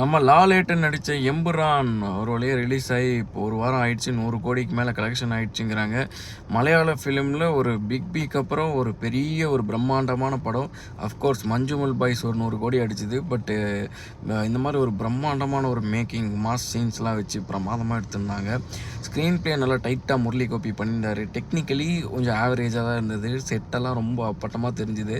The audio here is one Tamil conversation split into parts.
நம்ம லாலேட்டன் நடித்த எம்புரான் ஒரு வழியாக ரிலீஸ் ஆகி இப்போ ஒரு வாரம் ஆயிடுச்சு நூறு கோடிக்கு மேலே கலெக்ஷன் ஆயிடுச்சுங்கிறாங்க. மலையாள ஃபிலிமில் ஒரு பிக் பீக் அப்புறம் ஒரு பெரிய ஒரு பிரம்மாண்டமான படம். அஃப்கோர்ஸ் மஞ்சுமல் பாய்ஸ் ஒரு நூறு கோடி அடிச்சுது பட்டு இந்த மாதிரி ஒரு பிரம்மாண்டமான ஒரு மேக்கிங் மாஸ் சீன்ஸ்லாம் வச்சு பிரமாதமாக எடுத்திருந்தாங்க. ஸ்க்ரீன் ப்ளே நல்லா டைட்டாக முரளி கோப்பி பண்ணியிருந்தாரு. டெக்னிக்கலி கொஞ்சம் ஆவரேஜாக தான் இருந்தது. செட்டெல்லாம் ரொம்ப அப்பட்டமாக தெரிஞ்சுது.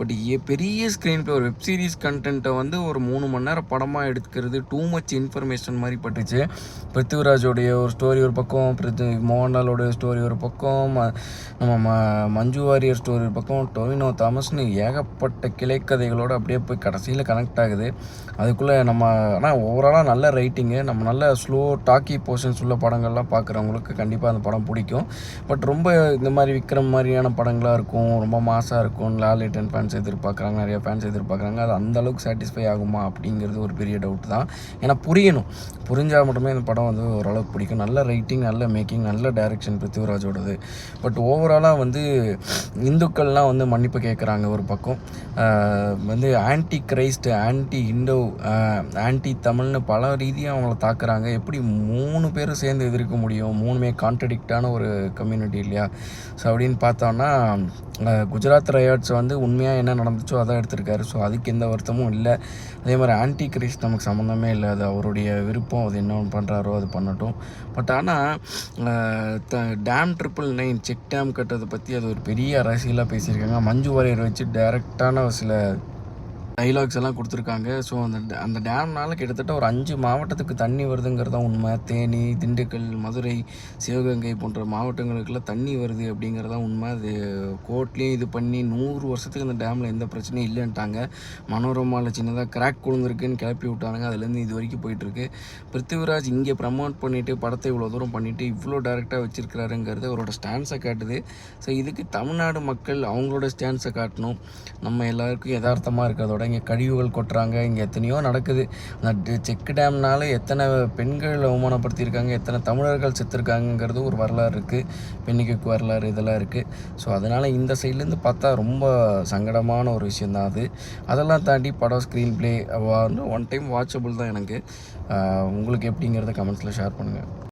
பட் பெரிய ஸ்க்ரீன் ப்ளே ஒரு வெப் சீரிஸ் கண்டென்ட்டை வந்து ஒரு மூணு மணி நேரம் படமாக எடுக்கிறது டூ மச் இன்ஃபர்மேஷன் மாதிரி பட்டுச்சு. பிருத்திவிராஜோடைய ஒரு ஸ்டோரி ஒரு பக்கம் பிருத்தி மோகன்லாலோடைய ஸ்டோரி ஒரு பக்கம் ம- நம்ம ம மஞ்சு வாரியர் ஸ்டோரி ஒரு பக்கம் டொவினோ தாமஸ்னு ஏகப்பட்ட கிளைக்கதைகளோடு அப்படியே போய் கடைசியில் கனெக்ட் ஆகுது. அதுக்குள்ளே நம்ம ஆனால் ஓவராலாக நல்ல ரைட்டிங்கு நம்ம நல்ல ஸ்லோ டாக்கி போர்ஷன்ஸ் உள்ள படங்கள்லாம் பார்க்குறவங்களுக்கு கண்டிப்பாக அந்த படம் பிடிக்கும். பட் ரொம்ப இந்த மாதிரி விக்ரம் மாதிரியான படங்களாக இருக்கும் ரொம்ப மாசாக இருக்கும் லாலிட்டன் ஃபேன்ஸ் எதிர்பார்க்குறாங்க நிறைய ஃபேன்ஸ் எதிர்பார்க்குறாங்க அது அந்தளவுக்கு சாட்டிஸ்ஃபை ஆகுமா அப்படிங்கிறது ஒரு பெரிய டவுட் தான். ஏன்னா புரியணும். புரிஞ்சால் மட்டுமே இந்த படம் வந்து ஓரளவுக்கு பிடிக்கும். நல்ல ரைட்டிங் நல்ல மேக்கிங் நல்ல டைரக்ஷன் பிருத்திவராஜோடது. பட் ஓவராலாக வந்து இந்துக்கள்லாம் வந்து மன்னிப்பு கேட்குறாங்க ஒரு பக்கம். வந்து anti Christ anti Indo anti தமிழ்னு பல ரீதியாக அவங்கள தாக்குறாங்க. எப்படி மூணு பேரும் சேர்ந்து எதிர்க்க முடியும்? மூணுமே கான்ட்ரடிக்டான ஒரு கம்யூனிட்டி இல்லையா? ஸோ அப்படின்னு பார்த்தோன்னா குஜராத் ரயாட்ஸ் வந்து உண்மையாக என்ன நடந்துச்சோ அதான் எடுத்திருக்காரு. ஸோ அதுக்கு எந்த வருத்தமும் இல்லை. அதே மாதிரி ஆன்டி கிரைஸ்ட் நமக்கு சம்மந்தமே இல்லை. அது அவருடைய விருப்பம் அது என்ன பண்ணுறாரோ அது பண்ணட்டும். பட் ஆனால் dam triple nine check dam கட்டுறதை பற்றி அது ஒரு பெரிய அரசியலாக பேசியிருக்காங்க. மஞ்சு வாரியர் வச்சு டைரக்டான சில டைலாக்ஸ் எல்லாம் கொடுத்துருக்காங்க. ஸோ அந்த அந்த டேம்னால கிட்டத்தட்ட ஒரு அஞ்சு மாவட்டத்துக்கு தண்ணி வருதுங்கிறது தான் உண்மை. தேனி திண்டுக்கல் மதுரை சிவகங்கை போன்ற மாவட்டங்களுக்கெல்லாம் தண்ணி வருது அப்படிங்கிறது தான் உண்மை. அது கோர்ட்லேயும் இது பண்ணி நூறு வருஷத்துக்கு அந்த டேமில் எந்த பிரச்சனையும் இல்லைன்ட்டாங்க. மனோரமாவில் சின்னதாக கிராக் விழுந்திருக்குன்னு கிளப்பி விட்டானுங்க. அதுலேருந்து இது வரைக்கும் போயிட்டுருக்கு. பிருத்திவிராஜ் இங்கே ப்ரமோட் பண்ணிவிட்டு படத்தை இவ்வளோ தூரம் பண்ணிவிட்டு இவ்வளோ டேரெக்டாக வச்சுருக்கிறாருங்கிறது அவரோட ஸ்டான்ஸை காட்டுது. ஸோ இதுக்கு தமிழ்நாடு மக்கள் அவங்களோட ஸ்டான்ஸை காட்டணும். நம்ம எல்லாருக்கும் யதார்த்தமாக இருக்கிறதோட இங்கே கழிவுகள் கொட்டுறாங்க. இங்கே எத்தனையோ நடக்குது. அந்த செக்கு டேம்னால எத்தனை பெண்கள் அவமானப்படுத்தியிருக்காங்க எத்தனை தமிழர்கள் செத்துருக்காங்கங்கிறது ஒரு வரலாறு இருக்குது பெண்ணிக்கு வரலாறு இதெல்லாம் இருக்குது ஸோ அதனால் இந்த சைட்லேருந்து பார்த்தா ரொம்ப சங்கடமான ஒரு விஷயந்தான் அது. அதெல்லாம் தாண்டி படம் screen play one time watchable தான் எனக்கு. உங்களுக்கு எப்படிங்கிறத கமெண்ட்ஸில் ஷேர் பண்ணுங்கள்